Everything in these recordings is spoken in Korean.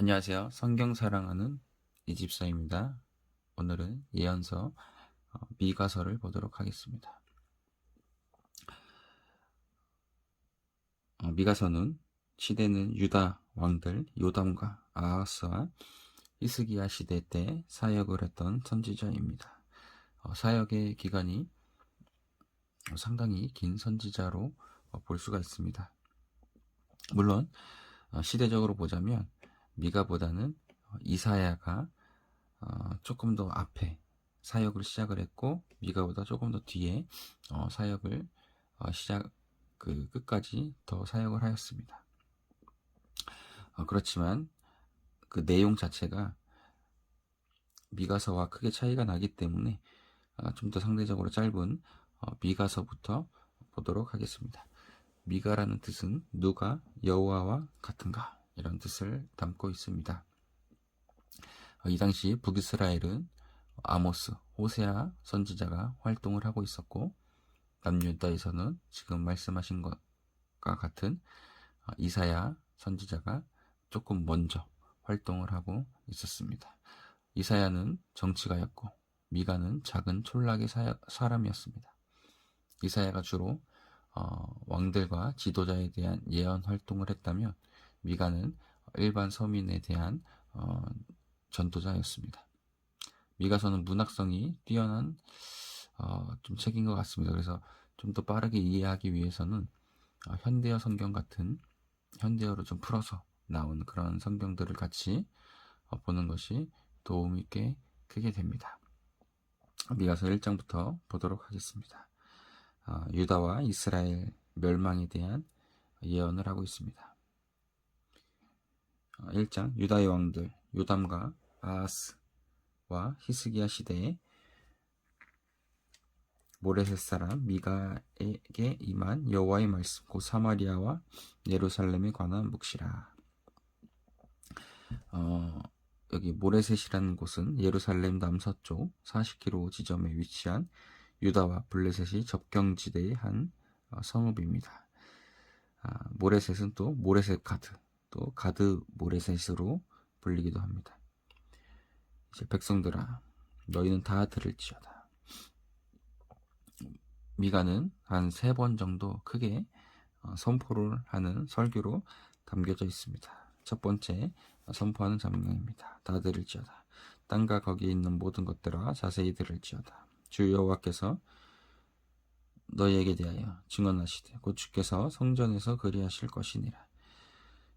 안녕하세요. 성경 사랑하는 이집사입니다. 오늘은 예언서 어, 미가서를 보도록 하겠습니다. 어, 미가서는 시대는 유다 왕들 요담과 아하스와 히스기야 시대 때 사역을 했던 선지자입니다. 어, 사역의 기간이 상당히 긴 선지자로 볼 수가 있습니다. 물론 시대적으로 보자면 미가보다는 이사야가 어, 조금 더 앞에 사역을 시작을 했고 미가보다 조금 더 뒤에 어, 사역을 어, 시작 그 끝까지 더 사역을 하였습니다. 그렇지만 그 내용 자체가 미가서와 크게 차이가 나기 때문에 좀더 상대적으로 짧은 미가서부터 보도록 하겠습니다. 미가라는 뜻은 누가 여호와와 같은가 이런 뜻을 담고 있습니다. 어, 이 당시 북이스라엘은 아모스, 호세아 선지자가 활동을 하고 있었고 남유다에서는 지금 말씀하신 것과 같은 어, 이사야 선지자가 조금 먼저 활동을 하고 있었습니다. 이사야는 정치가였고 미가는 작은 촌락의 사람이었습니다. 이사야가 주로 어, 왕들과 지도자에 대한 예언 활동을 했다면 미가는 일반 서민에 대한 어, 전도자였습니다. 미가서는 문학성이 뛰어난 어, 좀 책인 것 같습니다. 그래서 좀 더 빠르게 이해하기 위해서는 어, 현대어 성경 같은 현대어로 좀 풀어서 나온 그런 성경들을 같이 어, 보는 것이 도움이 꽤 크게 됩니다. 미가서 1장부터 보도록 하겠습니다. 어, 유다와 이스라엘 멸망에 대한 예언을 하고 있습니다. 1장 유다의 왕들 요담과 아하스와 히스기야 시대에 모레셋 사람 미가에게 임한 여호와의 말씀 곧 사마리아와 예루살렘에 관한 묵시라. 어, 여기 모레셋이라는 곳은 예루살렘 남서쪽 40km 지점에 위치한 유다와 블레셋이 접경지대의 한 어, 성읍입니다. 아, 모레셋은 또 모레셋 가드 또 가드 모레셋으로 불리기도 합니다. 이제 백성들아 너희는 다 들을지어다. 미가는 한 세 번 정도 크게 어, 선포를 하는 설교로 담겨져 있습니다. 첫 번째 선포하는 장면입니다. 다 들을지어다. 땅과 거기에 있는 모든 것들아 자세히 들을지어다. 주 여호와께서 너희에게 대하여 증언하시되 곧 주께서 성전에서 그리하실 것이니라.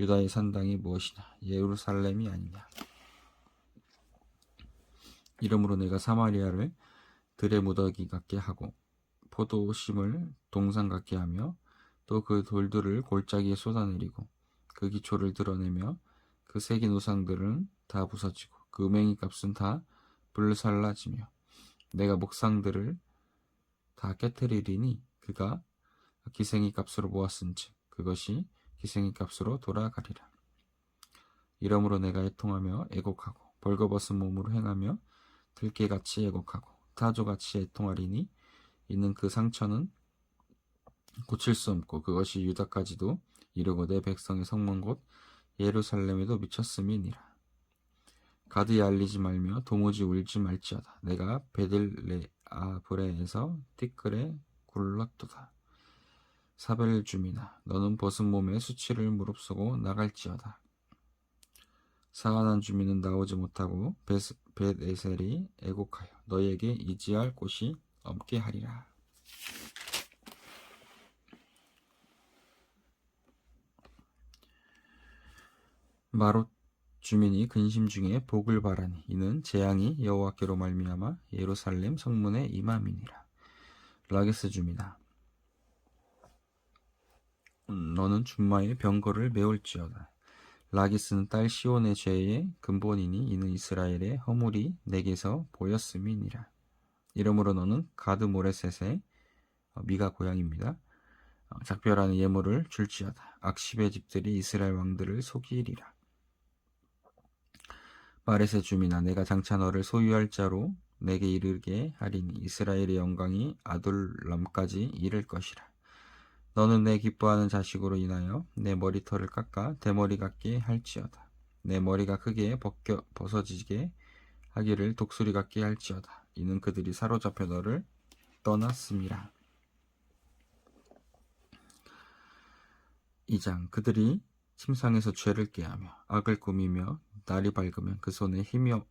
유다의 산당이 무엇이냐? 예루살렘이 아니냐? 이러므로 내가 사마리아를 들의 무더기 같게 하고 포도심을 동상 같게 하며 또 그 돌들을 골짜기에 쏟아내리고 그 기초를 드러내며 그 새긴 우상들은 다 부서지고 그 맹이 값은 다 불살라지며 내가 목상들을 다 깨뜨리리니 그가 기생이 값으로 모았은즉 그것이 기생의 값으로 돌아가리라. 이러므로 내가 애통하며 애곡하고 벌거벗은 몸으로 행하며 들깨같이 애곡하고 타조같이 애통하리니 이는 그 상처는 고칠 수 없고 그것이 유다까지도 이르고 내 백성의 성문 곧 예루살렘에도 미쳤음이니라. 가드에 알리지 말며 도무지 울지 말지어다. 내가 베들레아브레에서 티끌에 굴렀도다. 사벨 주민아 너는 벗은 몸에 수치를 무릅쓰고 나갈지어다. 사하난 주민은 나오지 못하고 벳에셀이 애곡하여 너에게 이지할 곳이 없게 하리라. 마롯 주민이 근심 중에 복을 바라니 이는 재앙이 여호와께로 말미암아 예루살렘 성문에 임함이니라. 라게스 주민아 너는 준마의 병거를 메울지어다. 라기스는 딸 시온의 죄의 근본이니 이는 이스라엘의 허물이 내게서 보였음이니라. 이러므로 너는 가드 모레셋의 어, 미가 고향입니다. 어, 작별하는 예물을 줄지어다. 악십의 집들이 이스라엘 왕들을 속이리라. 마렛의 주민아 내가 장차 너를 소유할 자로 내게 이르게 하리니 이스라엘의 영광이 아둘람까지 이를 것이라. 너는 내 기뻐하는 자식으로 인하여 내 머리털을 깎아 대머리 같게 할지어다. 내 머리가 크게 벗겨 벗어지게 하기를 독수리 같게 할지어다. 이는 그들이 사로잡혀 너를 떠났음이라. 2장 그들이 침상에서 죄를 깨하며 악을 꾸미며 날이 밝으면 그 손에 힘이 없-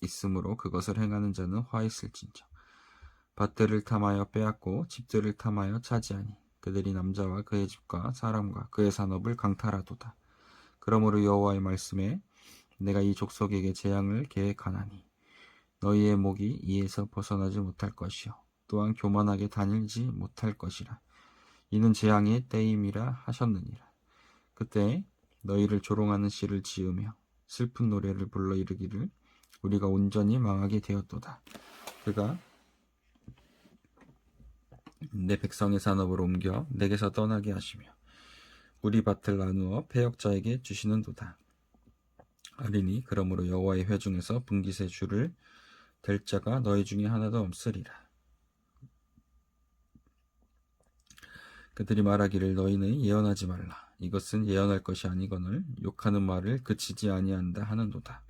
있으므로 그것을 행하는 자는 화 있을진저 밭들을 탐하여 빼앗고 집들을 탐하여 차지하니 그들이 남자와 그의 집과 사람과 그의 산업을 강탈하도다 그러므로 여호와의 말씀에 내가 이 족속에게 재앙을 계획하나니 너희의 목이 이에서 벗어나지 못할 것이요 또한 교만하게 다니지 못할 것이라 이는 재앙의 때임이라 하셨느니라. 그때 너희를 조롱하는 시를 지으며 슬픈 노래를 불러 이르기를 우리가 온전히 망하게 되었도다. 그가 내 백성의 산업을 옮겨 내게서 떠나게 하시며 우리 밭을 나누어 패역자에게 주시는도다. 아리니 그러므로 여호와의 회중에서 분깃의 줄을 댈 자가 너희 중에 하나도 없으리라. 그들이 말하기를 너희는 예언하지 말라. 이것은 예언할 것이 아니거늘 욕하는 말을 그치지 아니한다 하는도다.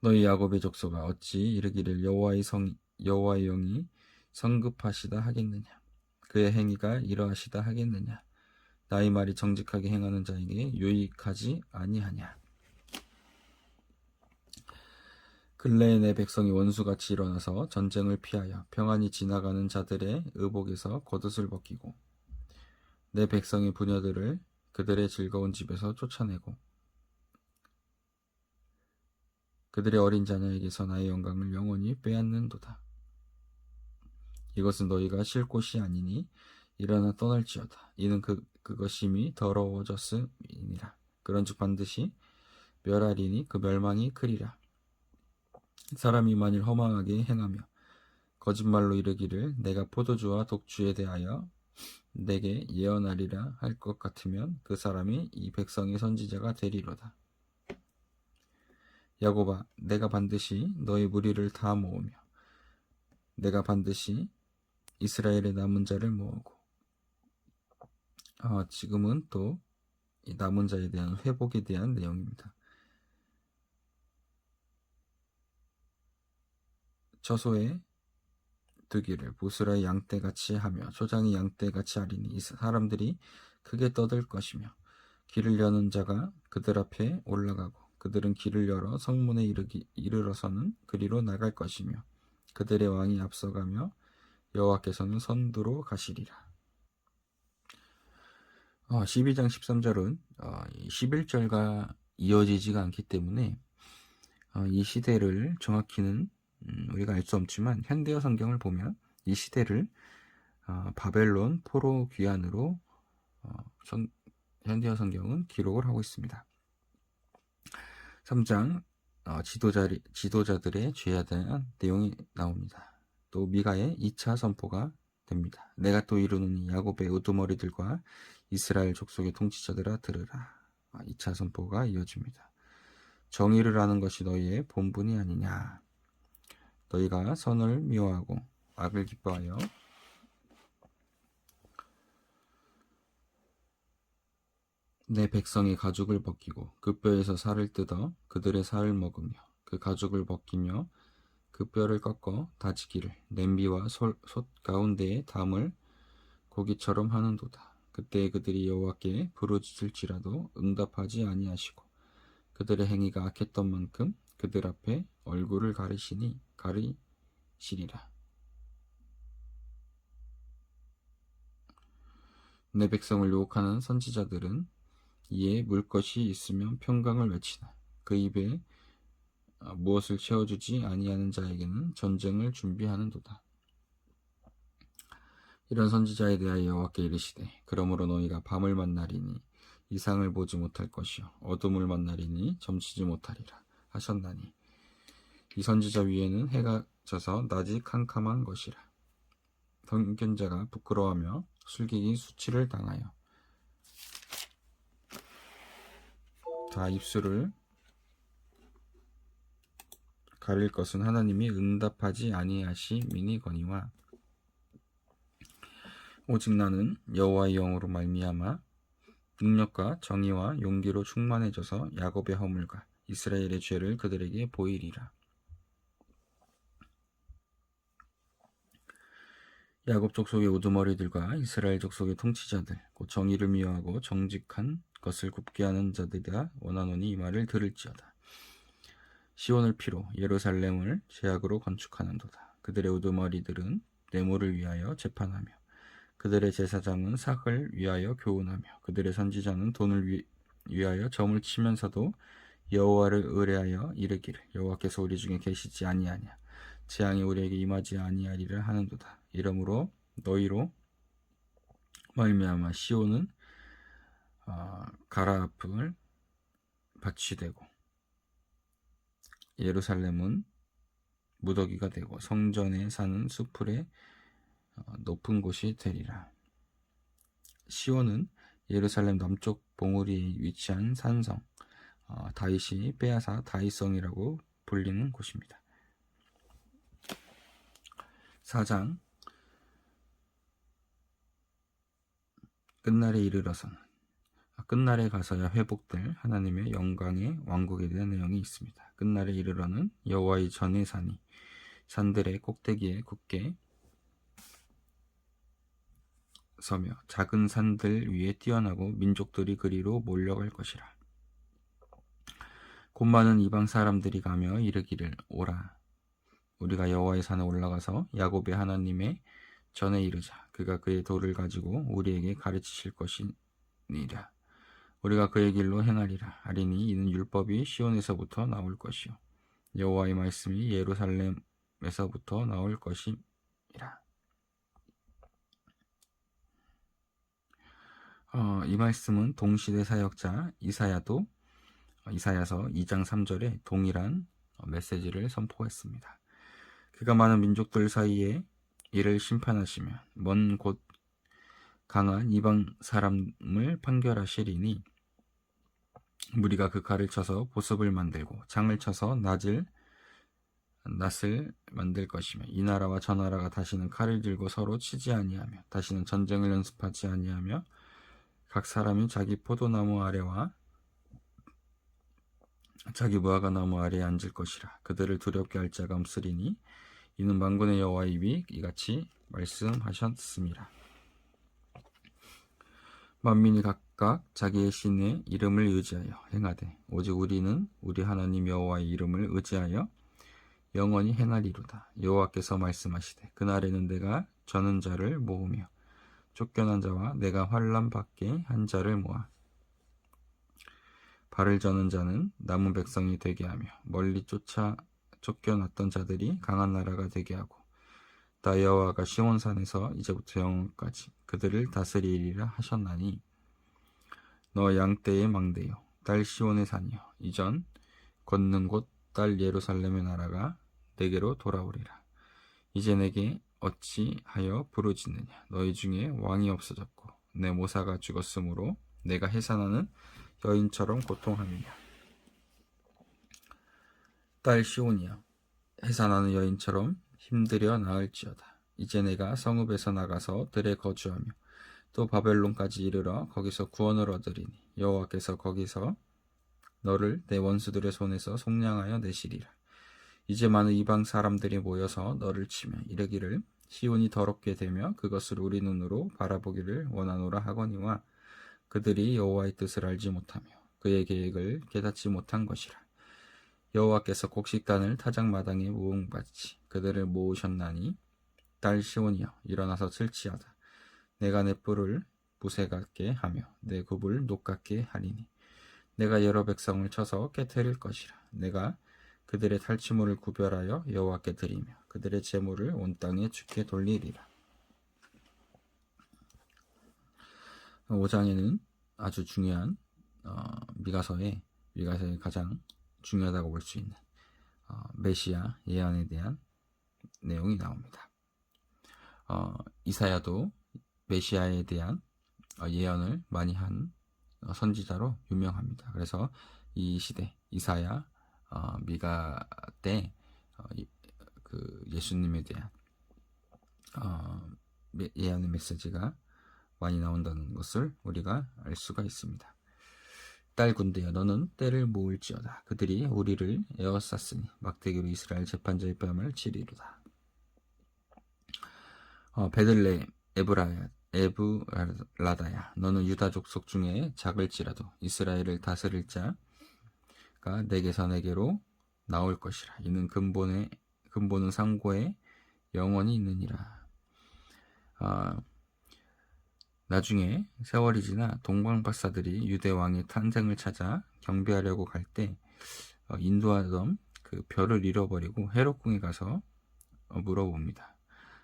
너희 야곱의 족속아 어찌 이르기를 여호와의 성 여호와의 영이 성급하시다 하겠느냐? 그의 행위가 이러하시다 하겠느냐? 나의 말이 정직하게 행하는 자에게 유익하지 아니하냐? 근래에 내 백성이 원수같이 일어나서 전쟁을 피하여 평안히 지나가는 자들의 의복에서 겉옷을 벗기고 내 백성의 부녀들을 그들의 즐거운 집에서 쫓아내고 그들의 어린 자녀에게서 나의 영광을 영원히 빼앗는도다. 이것은 너희가 쉴 곳이 아니니 일어나 떠날지어다. 이는 그, 그것이 이미 더러워졌음이니라. 그런즉 반드시 멸하리니 그 멸망이 크리라. 사람이 만일 허망하게 행하며 거짓말로 이르기를 내가 포도주와 독주에 대하여 내게 예언하리라 할 것 같으면 그 사람이 이 백성의 선지자가 되리로다. 야곱아, 내가 반드시 너의 무리를 다 모으며 내가 반드시 이스라엘의 남은 자를 모으고 아, 지금은 또이 남은 자에 대한 회복에 대한 내용입니다. 처소에 두기를 보스라의 양떼같이 하며 초장이 양떼같이 하리니 이 사람들이 크게 떠들 것이며 길을 여는 자가 그들 앞에 올라가고 그들은 길을 열어 성문에 이르기, 이르러서는 그리로 나갈 것이며 그들의 왕이 앞서가며 여호와께서는 선두로 가시리라. 어, 12장 13절은 어, 11절과 이어지지가 않기 때문에 어, 이 시대를 정확히는 음, 우리가 알 수 없지만 현대어 성경을 보면 이 시대를 어, 바벨론 포로 귀환으로 어, 성, 현대어 성경은 기록을 하고 있습니다. 3장 어, 지도자, 지도자들의 죄에 대한 내용이 나옵니다. 또 미가의 2차 선포가 됩니다. 내가 또 이루는 야곱의 우두머리들과 이스라엘 족속의 통치자들아 들으라. 2차 선포가 이어집니다. 정의를 하는 것이 너희의 본분이 아니냐. 너희가 선을 미워하고 악을 기뻐하여 내 백성의 가죽을 벗기고 그 뼈에서 살을 뜯어 그들의 살을 먹으며 그 가죽을 벗기며 그 뼈를 꺾어 다지기를 냄비와 솔, 솥 가운데에 담을 고기처럼 하는도다. 그때 그들이 여호와께 부르짖을지라도 응답하지 아니하시고 그들의 행위가 악했던 만큼 그들 앞에 얼굴을 가리시니 가리시리라. 내 백성을 유혹하는 선지자들은 이에 물 것이 있으면 평강을 외치나 그 입에 아, 무엇을 채워주지 아니하는 자에게는 전쟁을 준비하는도다. 이런 선지자에 대하여 여호와께 이르시되 그러므로 너희가 밤을 만나리니 이상을 보지 못할 것이요 어둠을 만나리니 점치지 못하리라 하셨나니 이 선지자 위에는 해가 져서 낮이 캄캄한 것이라 선견자가 부끄러워하며 술객이 수치를 당하여 다 입술을 가릴 것은 하나님이 응답하지 아니하심이니거니와 오직 나는 여호와의 영으로 말미암아 능력과 정의와 용기로 충만해져서 야곱의 허물과 이스라엘의 죄를 그들에게 보이리라. 야곱 족속의 우두머리들과 이스라엘 족속의 통치자들, 곧 정의를 미워하고 정직한 것을 굽게 하는 자들이라 원하노니 이 말을 들을지어다. 시온을 피로 예루살렘을 제약으로 건축하는도다. 그들의 우두머리들은 뇌물을 위하여 재판하며 그들의 제사장은 삭을 위하여 교훈하며 그들의 선지자는 돈을 위, 위하여 점을 치면서도 여호와를 의뢰하여 이르기를 여호와께서 우리 중에 계시지 아니하냐 재앙이 우리에게 임하지 아니하리라 하는도다. 이러므로 너희로 말미암아 시온은 어, 가라아픔을 받치되고 예루살렘은 무더기가 되고 성전에 사는 수풀의 어, 높은 곳이 되리라. 시온은 예루살렘 남쪽 봉우리에 위치한 산성, 어, 다윗이 빼앗아 다윗성이라고 불리는 곳입니다. 4장 끝날에 이르러서는 아, 끝날에 가서야 회복될 하나님의 영광의 왕국에 대한 내용이 있습니다. 끝날에 이르러는 여호와의 전의 산이 산들의 꼭대기에 굳게 서며 작은 산들 위에 뛰어나고 민족들이 그리로 몰려갈 것이라. 곧 많은 이방 사람들이 가며 이르기를 오라. 우리가 여호와의 산에 올라가서 야곱의 하나님의 전에 이르자. 그가 그의 돌을 가지고 우리에게 가르치실 것이니라. 우리가 그의 길로 행하리라. 아리니 이는 율법이 시온에서부터 나올 것이요. 여호와의 말씀이 예루살렘에서부터 나올 것이니라. 어, 이 말씀은 동시대 사역자 이사야도 어, 이사야서 2장 3절에 동일한 어, 메시지를 선포했습니다. 그가 많은 민족들 사이에 이를 심판하시며 먼 곳 강한 이방 사람을 판결하시리니 무리가 그 칼을 쳐서 보습을 만들고 장을 쳐서 낫을 낫을 만들 것이며 이 나라와 저 나라가 다시는 칼을 들고 서로 치지 아니하며 다시는 전쟁을 연습하지 아니하며 각 사람이 자기 포도나무 아래와 자기 무화과 나무 아래에 앉을 것이라 그들을 두렵게 할 자가 없으리니 이는 만군의 여호와의 입이 이같이 말씀하셨습니다. 만민이 각각 자기의 신의 이름을 의지하여 행하되 오직 우리는 우리 하나님 여호와의 이름을 의지하여 영원히 행하리로다. 여호와께서 말씀하시되 그날에는 내가 저는 자를 모으며 쫓겨난 자와 내가 환란 받게 한 자를 모아 발을 저는 자는 남은 백성이 되게 하며 멀리 쫓아 쫓겨났던 자들이 강한 나라가 되게 하고 다 여호와가 시온산에서 이제부터 영원까지 그들을 다스리리라 하셨나니 너 양떼의 망대요 딸 시온의 산이요 이전 걷는 곳 딸 예루살렘의 나라가 내게로 돌아오리라. 이제 내게 어찌하여 부르짖느냐? 너희 중에 왕이 없어졌고 내 모사가 죽었으므로 내가 해산하는 여인처럼 고통하느냐? 딸 시온이여 해산하는 여인처럼 힘들여 나을지어다. 이제 내가 성읍에서 나가서 들에 거주하며 또 바벨론까지 이르러 거기서 구원을 얻으리니 여호와께서 거기서 너를 내 원수들의 손에서 속량하여 내시리라. 이제 많은 이방 사람들이 모여서 너를 치며 이르기를 시온이 더럽게 되며 그것을 우리 눈으로 바라보기를 원하노라 하거니와 그들이 여호와의 뜻을 알지 못하며 그의 계획을 깨닫지 못한 것이라 여호와께서 곡식단을 타작마당에 모음같이 그들을 모으셨나니 딸 시온이여 일어나서 칠치하다 내가 내 뿔을 같게 하며 내 굽을 녹 같게 하리니 내가 여러 백성을 쳐서 깨뜨릴 것이라 내가 그들의 탈취물을 구별하여 여호와께 드리며 그들의 재물을 온 땅에 주께 돌리리라. 5장에는 아주 중요한 어, 미가서의 미가서의 가장 중요하다고 볼 수 있는 어, 메시아 예언에 대한 내용이 나옵니다. 어, 이사야도 메시아에 대한 어, 예언을 많이 한 어, 선지자로 유명합니다. 그래서 이 시대 이사야 어, 미가 때 어, 이- 그 예수님에 대한 어, 메- 예언의 메시지가 많이 나온다는 것을 우리가 알 수가 있습니다. 딸 군대여 너는 때를 모을지어다 그들이 우리를 에워쌌으니 막대기로 이스라엘 재판자의 뺨을 치리로다. 어, 베들레 에브라야 에브라다야 너는 유다 족속 중에 작을지라도 이스라엘을 다스릴 자가 내게서 내게로 나올 것이라 이는 근본의 근본은 상고에 영원히 있느니라. 아, 나중에 세월이 지나 동방 박사들이 유대 왕의 탄생을 찾아 경배하려고 갈때 어, 인도하던 그 별을 잃어버리고 헤롯궁에 가서 어, 물어봅니다.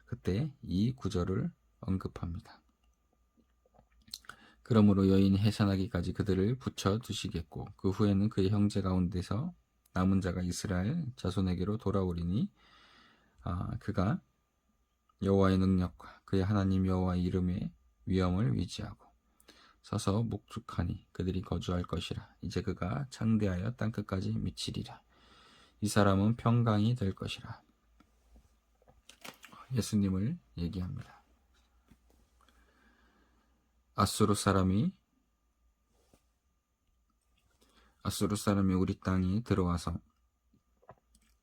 그때 이 구절을 언급합니다. 그러므로 여인이 해산하기까지 그들을 붙여 두시겠고 그 후에는 그의 형제 가운데서 남은 자가 이스라엘 자손에게로 돌아오리니 아, 그가 여호와의 능력과 그의 하나님 여호와의 이름의 위엄을 위지하고 서서 목축하니 그들이 거주할 것이라. 이제 그가 창대하여 땅 끝까지 미치리라. 이 사람은 평강이 될 것이라. 예수님을 얘기합니다. 아수르 사람이 아수르 사람이 우리 땅에 들어와서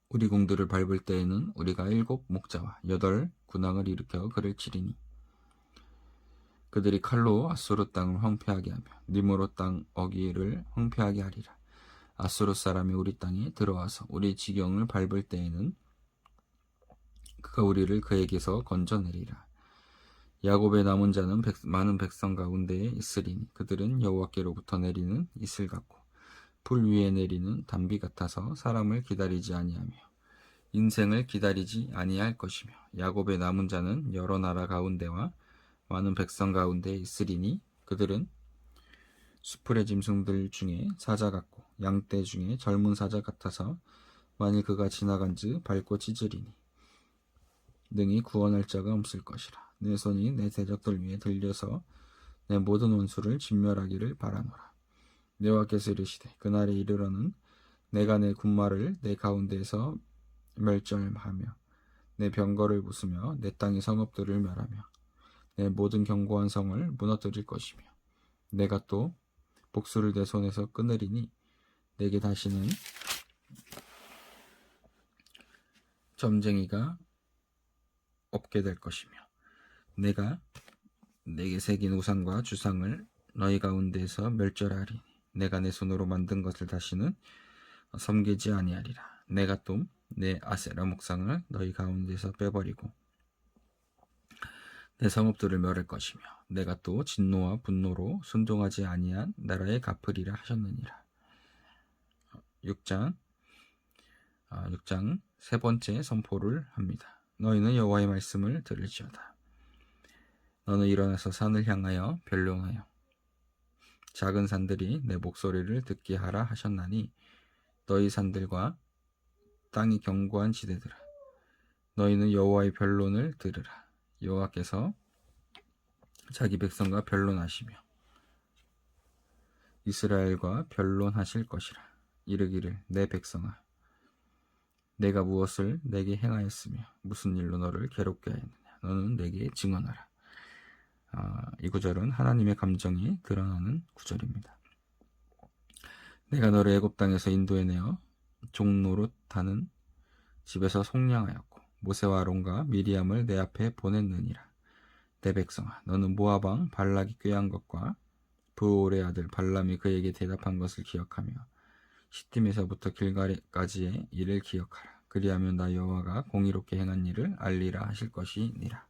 우리 궁들을 밟을 때에는 우리가 일곱 목자와 여덟 군왕을 일으켜 그를 치리니 그들이 칼로 아수르 땅을 황폐하게 하며 니모로 땅 어기를 황폐하게 하리라. 아수르 사람이 우리 땅에 들어와서 우리 지경을 밟을 때에는 그가 우리를 그에게서 건져내리라. 야곱의 남은 자는 백- 많은 백성 가운데에 있으리니 그들은 여호와께로부터 내리는 이슬 같고 불 위에 내리는 담비 같아서 사람을 기다리지 아니하며 인생을 기다리지 아니할 것이며 야곱의 남은 자는 여러 나라 가운데와 많은 백성 가운데에 있으리니 그들은 수풀의 짐승들 중에 사자 같고 양떼 중에 젊은 사자 같아서 만일 그가 지나간즉 밟고 찢으리니 능히 구원할 자가 없을 것이라. 내 손이 내 대적들 위에 들려서 내 모든 원수를 진멸하기를 바라노라. 내 와께서 이르시되 그날에 이르러는 내가 내 군마를 내 가운데에서 멸절하며 내 병거를 부수며 내 땅의 성읍들을 멸하며 내 모든 견고한 성을 무너뜨릴 것이며 내가 또 복수를 내 손에서 끊으리니 내게 다시는 점쟁이가 없게 될 것이며 내가 내게 새긴 우상과 주상을 너희 가운데에서 멸절하리니 내가 내 손으로 만든 것을 다시는 섬기지 아니하리라. 내가 또 내 아세라 목상을 너희 가운데서 빼버리고 내 성읍들을 멸할 것이며 내가 또 진노와 분노로 순종하지 아니한 나라에 갚으리라 하셨느니라. 6장 6장 세 번째 선포를 합니다. 너희는 여호와의 말씀을 들을지어다. 너는 일어나서 산을 향하여 변론하여 작은 산들이 내 목소리를 듣게 하라 하셨나니 너희 산들과 땅이 견고한 지대들아 너희는 여호와의 변론을 들으라 여호와께서 자기 백성과 변론하시며 이스라엘과 변론하실 것이라 이르기를 내 백성아 내가 무엇을 내게 행하였으며 무슨 일로 너를 괴롭게 하였느냐 너는 내게 증언하라 아, 이 구절은 하나님의 감정이 드러나는 구절입니다. 내가 너를 애굽 땅에서 인도해내어 종노릇하는 집에서 속량하였고 모세와 아론과 미리암을 내 앞에 보냈느니라. 내 백성아, 너는 왕 발락이 꾀한 것과 부올의 아들 발람이 그에게 대답한 것을 기억하며 시팀에서부터 길가리까지의 일을 기억하라. 그리하면 나 여호와가 공의롭게 행한 일을 알리라 하실 것이니라.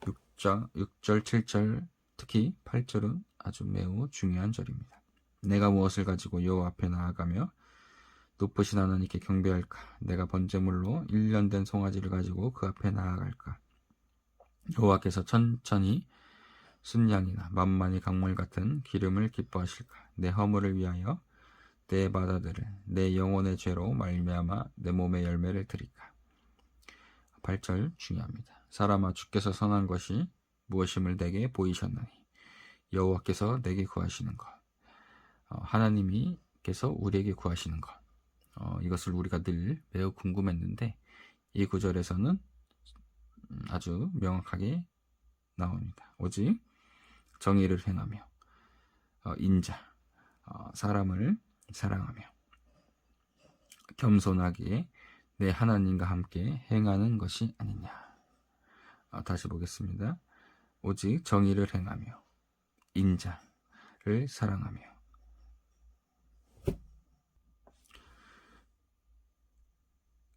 6장, 6절, 7절, 특히 8절은 아주 매우 중요한 절입니다. 내가 무엇을 가지고 여호와 앞에 나아가며 높으신 하나님께 경배할까? 내가 번제물로 1년 된 송아지를 가지고 그 앞에 나아갈까? 여호와께서 천천히 순양이나 만만이 강물 같은 기름을 기뻐하실까? 내 허물을 위하여 내 바다들을 내 영혼의 죄로 말미암아 내 몸의 열매를 드릴까? 8절 중요합니다. 사람아 주께서 선한 것이 무엇임을 내게 보이셨나니 여호와께서 내게 구하시는 것 어, 하나님이께서 우리에게 구하시는 것 어, 이것을 우리가 늘 매우 궁금했는데 이 구절에서는 음, 아주 명확하게 나옵니다. 오직 정의를 행하며 어, 인자 어, 사람을 사랑하며 겸손하게 내 하나님과 함께 행하는 것이 아니냐. 어, 다시 보겠습니다. 오직 정의를 행하며 인자를 사랑하며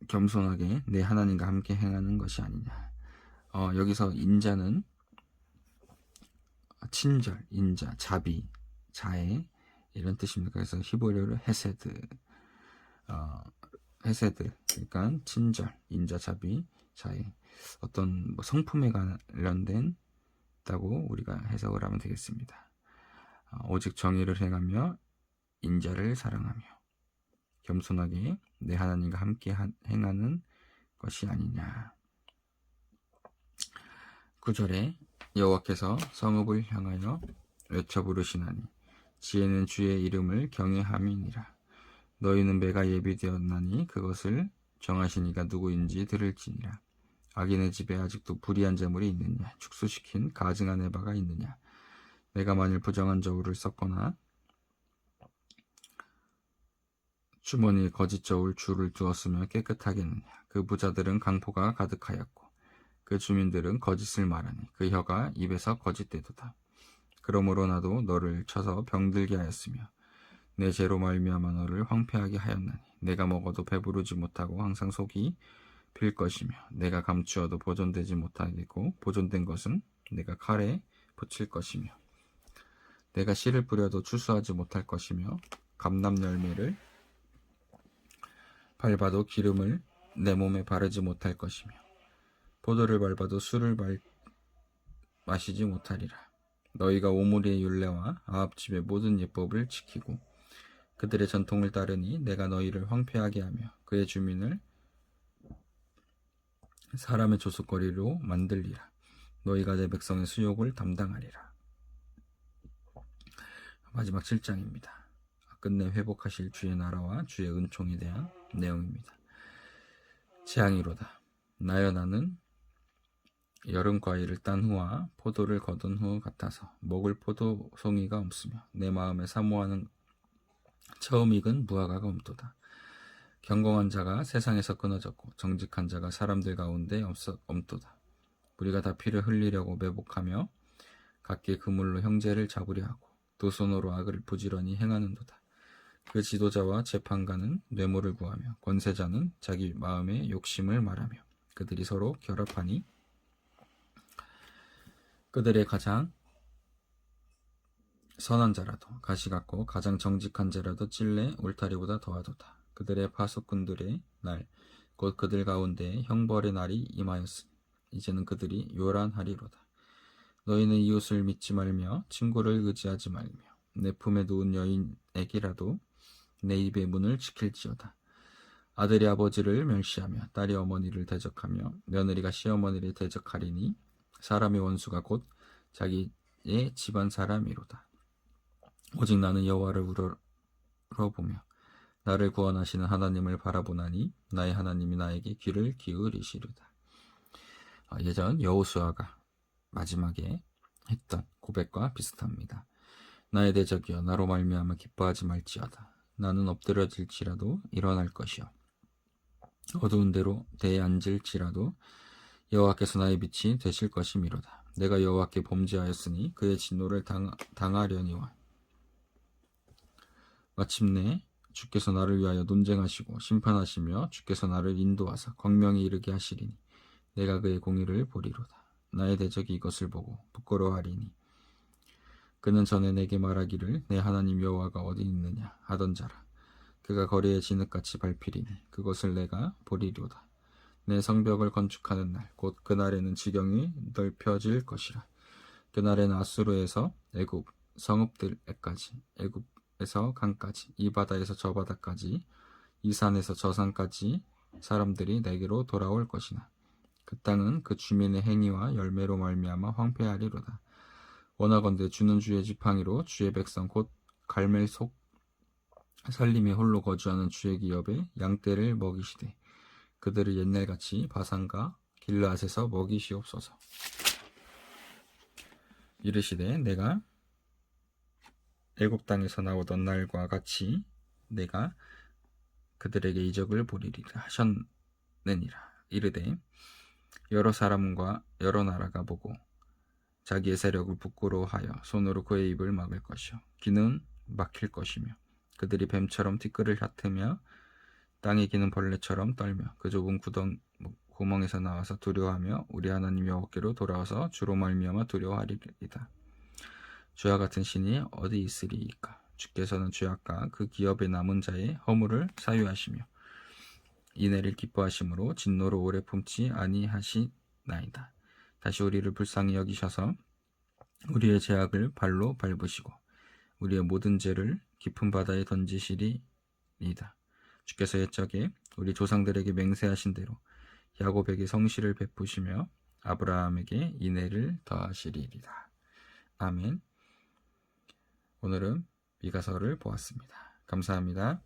겸손하게 내 하나님과 함께 행하는 것이 아니냐. 어, 여기서 인자는 친절, 인자, 자비, 자애 이런 뜻입니다. 그래서 히브리어로 헤세드, 어, 헤세드, 그러니까 친절, 인자, 자비, 자애 어떤 뭐 성품에 관련된 다고 우리가 해석을 하면 되겠습니다. 어, 오직 정의를 행하며 인자를 사랑하며 겸손하게 내 하나님과 함께 하- 행하는 것이 아니냐. 9절에 여호와께서 성읍을 향하여 외쳐 부르시나니 지혜는 주의 이름을 경외함이니라. 너희는 매가 예비되었나니 그것을 정하시니가 누구인지 들을지니라. 악인의 집에 아직도 불의한 재물이 있느냐? 축소시킨 가증한 에바가 있느냐? 내가 만일 부정한 저울을 썼거나 주머니에 거짓 저울 줄을 두었으면 깨끗하겠느냐? 그 부자들은 강포가 가득하였고 그 주민들은 거짓을 말하니 그 혀가 입에서 거짓되도다. 그러므로 나도 너를 쳐서 병들게 하였으며 내 죄로 말미암아 너를 황폐하게 하였나니 내가 먹어도 배부르지 못하고 항상 속이 빌 것이며 내가 감추어도 보존되지 못하겠고 보존된 것은 내가 칼에 붙일 것이며 내가 씨를 뿌려도 추수하지 못할 것이며 감람 열매를 밟아도 기름을 내 몸에 바르지 못할 것이며 포도를 밟아도 술을 발- 마시지 못하리라 너희가 오므리의 율례와 아합집의 모든 예법을 지키고 그들의 전통을 따르니 내가 너희를 황폐하게 하며 그의 주민을 사람의 조속거리로 만들리라. 너희가 내 백성의 수욕을 담당하리라. 마지막 7장입니다. 끝내 회복하실 주의 나라와 주의 은총에 대한 내용입니다. 재앙이로다. 나여 나는 여름 과일을 딴 후와 포도를 거둔 후 같아서 먹을 포도 송이가 없으며 내 마음에 사모하는 처음 익은 무화과가 없도다. 경공한 자가 세상에서 끊어졌고 정직한 자가 사람들 가운데 없어 없도다. 우리가 다 피를 흘리려고 매복하며 각기 그물로 형제를 잡으려 하고 두 손으로 악을 부지런히 행하는도다. 그 지도자와 재판관은 뇌물을 구하며 권세자는 자기 마음의 욕심을 말하며 그들이 서로 결합하니 그들의 가장 선한 자라도 가시 같고 가장 정직한 자라도 찔레 울타리보다 더하도다. 그들의 파수꾼들의 날, 곧 그들 가운데 형벌의 날이 임하였으니 이제는 그들이 요란하리로다. 너희는 이웃을 믿지 말며 친구를 의지하지 말며 내 품에 누운 여인에게라도 내 입의 문을 지킬지어다. 아들이 아버지를 멸시하며 딸이 어머니를 대적하며 며느리가 시어머니를 대적하리니 사람의 원수가 곧 자기의 집안 사람이로다. 오직 나는 여호와를 우러러보며 나를 구원하시는 하나님을 바라보나니 나의 하나님이 나에게 귀를 기울이시리다. 아, 예전 여호수아가 마지막에 했던 고백과 비슷합니다. 나의 대적이여 나로 말미암아 기뻐하지 말지어다. 나는 엎드려질지라도 일어날 것이요 어두운 데로 대앉을지라도 여호와께서 나의 빛이 되실 것이미로다. 내가 여호와께 범죄하였으니 그의 진노를 당, 당하려니와 마침내 주께서 나를 위하여 논쟁하시고 심판하시며 주께서 나를 인도하사 광명에 이르게 하시리니 내가 그의 공의를 보리로다. 나의 대적이 이것을 보고 부끄러워하리니 그는 전에 내게 말하기를 내 하나님 여호와가 어디 있느냐 하던 자라. 그가 거리에 진흙같이 밟히리니 그것을 내가 보리로다. 내 성벽을 건축하는 날 곧 그날에는 지경이 넓혀질 것이라. 그날에는 아수르에서 애굽 성읍들에까지 애굽에서 강까지 이 바다에서 저 바다까지 이 산에서 저 산까지 사람들이 내게로 돌아올 것이나 그 땅은 그 주민의 행위와 열매로 말미암아 황폐하리로다. 원하건대 주는 주의 지팡이로 주의 백성 곧 갈멜 속 살림에 홀로 거주하는 주의 기업에 양떼를 먹이시되 그들을 옛날같이 바산과 길르앗에서 먹이시옵소서. 이르시되 내가 애굽 땅에서 나오던 날과 같이 내가 그들에게 이적을 보리리라 하셨느니라. 이르되 여러 사람과 여러 나라가 보고 자기의 세력을 부끄러워하여 손으로 그의 입을 막을 것이요 귀는 막힐 것이며 그들이 뱀처럼 티끌을 얕으며 땅에 기는 벌레처럼 떨며 그 좁은 구덩 구멍에서 나와서 두려워하며 우리 하나님 여호와께로 돌아와서 주로 말미암아 두려워하리이다. 주와 같은 신이 어디 있으리이까? 주께서는 죄악과 그 기업에 남은 자의 허물을 사유하시며 이내를 기뻐하심으로 진노로 오래 품지 아니하시나이다. 다시 우리를 불쌍히 여기셔서 우리의 죄악을 발로 밟으시고 우리의 모든 죄를 깊은 바다에 던지시리이다. 주께서 옛적에 우리 조상들에게 맹세하신 대로 야곱에게 성실을 베푸시며 아브라함에게 인애를 더하시리이다. 아멘. 오늘은 미가서를 보았습니다. 감사합니다.